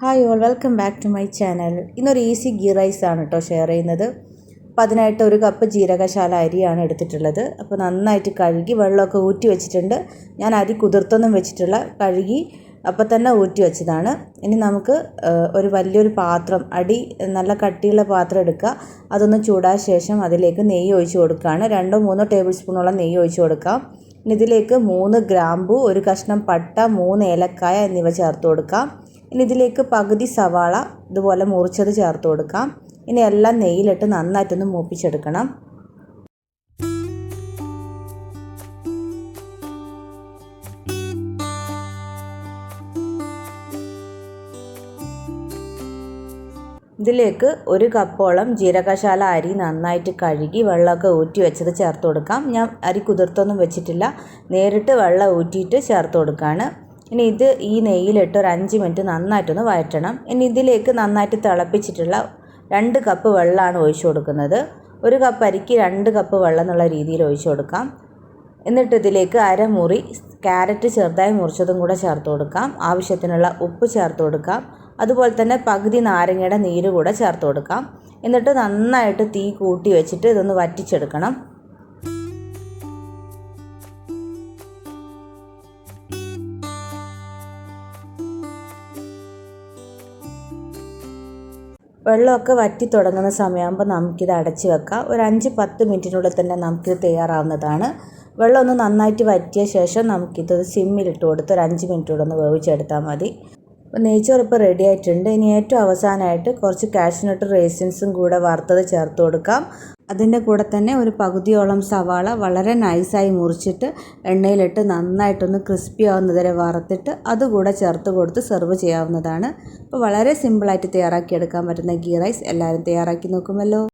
Hi all welcome back to my channel ഇന്നൊരു easy ghee rice ആണ് കേട്ടോ ഷെയർ ചെയ്യുന്നത്. അപ്പോൾ അതിനായിട്ട് ഒരു കപ്പ് ജീരകശാല അരിയാണ് എടുത്തിട്ടുള്ളത്. അപ്പോൾ നന്നായിട്ട് കഴുകി വെള്ളമൊക്കെ ഊറ്റി വെച്ചിട്ടുണ്ട്. ഞാൻ അരി കുതിർത്തൊന്നും വെച്ചിട്ടുള്ള കഴുകി അപ്പോൾ തന്നെ ഊറ്റി വെച്ചതാണ്. ഇനി നമുക്ക് ഒരു വലിയൊരു പാത്രം അടി നല്ല കട്ടിയുള്ള പാത്രം എടുക്കുക. അതൊന്ന് ചൂടാ ശേഷം അതിലേക്ക് നെയ്യ് ഒഴിച്ച് കൊടുക്കുകയാണ്. രണ്ടോ മൂന്നോ ടേബിൾ സ്പൂണോളം നെയ്യ് ഒഴിച്ച് കൊടുക്കാം. ഇനി ഇതിലേക്ക് മൂന്ന് ഗ്രാമ്പു ഒരു കഷ്ണം പട്ട മൂന്ന് ഏലക്കായ എന്നിവ ചേർത്ത് കൊടുക്കാം. ഇനി ഇതിലേക്ക് പകുതി സവാള ഇതുപോലെ മുറിച്ചത് ചേർത്ത് കൊടുക്കാം. ഇനി എല്ലാം നെയ്യിലിട്ട് നന്നായിട്ടൊന്ന് മൂപ്പിച്ചെടുക്കണം. ഇതിലേക്ക് ഒരു കപ്പോളം ജീരകശാല അരി നന്നായിട്ട് കഴുകി വെള്ളമൊക്കെ ഊറ്റി വെച്ചത് ചേർത്ത് കൊടുക്കാം. ഞാൻ അരി കുതിർത്തൊന്നും വെച്ചിട്ടില്ല. നേരിട്ട് വെള്ളം ഊറ്റിയിട്ട് ചേർത്ത് കൊടുക്കുകയാണ് ഇനി ഇത് ഈ നെയ്യിലിട്ട് ഒരു അഞ്ച് മിനിറ്റ് നന്നായിട്ടൊന്ന് വഴറ്റണം. ഇനി ഇതിലേക്ക് നന്നായിട്ട് തിളപ്പിച്ചിട്ടുള്ള രണ്ട് കപ്പ് വെള്ളമാണ് ഒഴിച്ചു കൊടുക്കുന്നത്. ഒരു കപ്പ് അരിക്ക് രണ്ട് കപ്പ് വെള്ളം എന്നുള്ള രീതിയിൽ ഒഴിച്ചു കൊടുക്കാം. എന്നിട്ട് ഇതിലേക്ക് അരമുറി ക്യാരറ്റ് ചെറുതായി മുറിച്ചതും കൂടെ ചേർത്ത് കൊടുക്കാം. ആവശ്യത്തിനുള്ള ഉപ്പ് ചേർത്ത് കൊടുക്കാം. അതുപോലെ തന്നെ പകുതി നാരങ്ങയുടെ നീര് കൂടെ ചേർത്ത് കൊടുക്കാം. എന്നിട്ട് നന്നായിട്ട് തീ കൂട്ടി വെച്ചിട്ട് ഇതൊന്ന് വറ്റിച്ചെടുക്കണം. വെള്ളമൊക്കെ വറ്റി തുടങ്ങുന്ന സമയമാകുമ്പോൾ നമുക്കിത് അടച്ച് വെക്കാം. ഒരു അഞ്ച് പത്ത് മിനിറ്റിനുള്ളിൽ തന്നെ നമുക്കിത് തയ്യാറാവുന്നതാണ്. വെള്ളം ഒന്ന് നന്നായിട്ട് വറ്റിയ ശേഷം നമുക്കിത് സിമ്മിലിട്ട് കൊടുത്ത് ഒരു അഞ്ച് മിനിറ്റ് കൂടെ ഒന്ന് വേവിച്ചെടുത്താൽ മതി. അപ്പോൾ നെയ്ച്ചോറ് ഇപ്പോൾ റെഡി ആയിട്ടുണ്ട്. ഇനി ഏറ്റവും അവസാനമായിട്ട് കുറച്ച് കാഷ്നട്ട് റേസിൻസും കൂടെ വറുത്തത് ചേർത്ത് കൊടുക്കാം. അതിന്റെ കൂടെ തന്നെ ഒരു പകുതിയോളം സവാള വളരെ നൈസായി മുറിച്ചിട്ട് എണ്ണയിലിട്ട് നന്നായിട്ടൊന്ന് ക്രിസ്പി ആവുന്നതുവരെ വറുത്തിട്ട് അതുകൂടെ ചേർത്ത് കൊടുത്ത് സെർവ് ചെയ്യാവുന്നതാണ്. അപ്പോൾ വളരെ സിമ്പിളായിട്ട് തയ്യാറാക്കിയെടുക്കാൻ പറ്റുന്ന ഗീ റൈസ് എല്ലാവരും തയ്യാറാക്കി നോക്കുമല്ലോ.